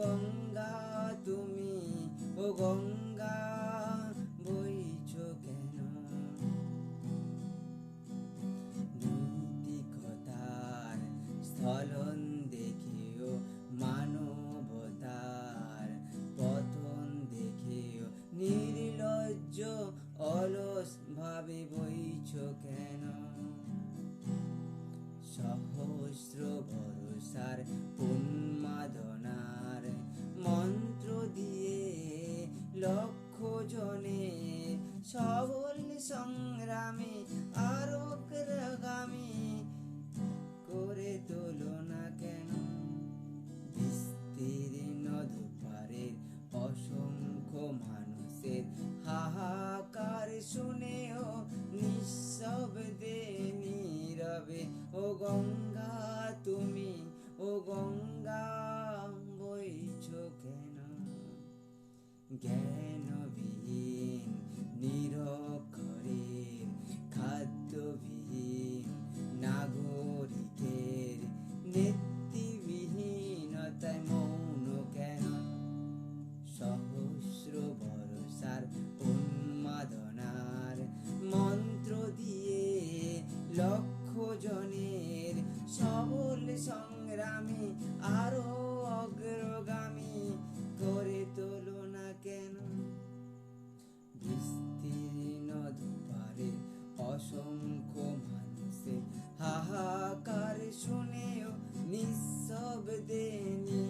গঙ্গা, তুমি ও গঙ্গা, বইছ কেন? নৈতিকতার স্থলন দেখেও মানবতার, পতন দেখেও নির্লজ্জ অলস ভাবে বইছ কেন? লক্ষ জনে সবল সংগ্রামে নেতৃবিহীনতায় মৌন কেন? সহস্র ভরসার উন্মাদনার মন্ত্র দিয়ে লক্ষ জনের সবল সংগ্রামে আরও অগ্রগামী করে তোলো না কেন? বিস্তীর্ণ দুপারে অসংখ্য মানুষের হাহাকার শুনেও Nisobdeni.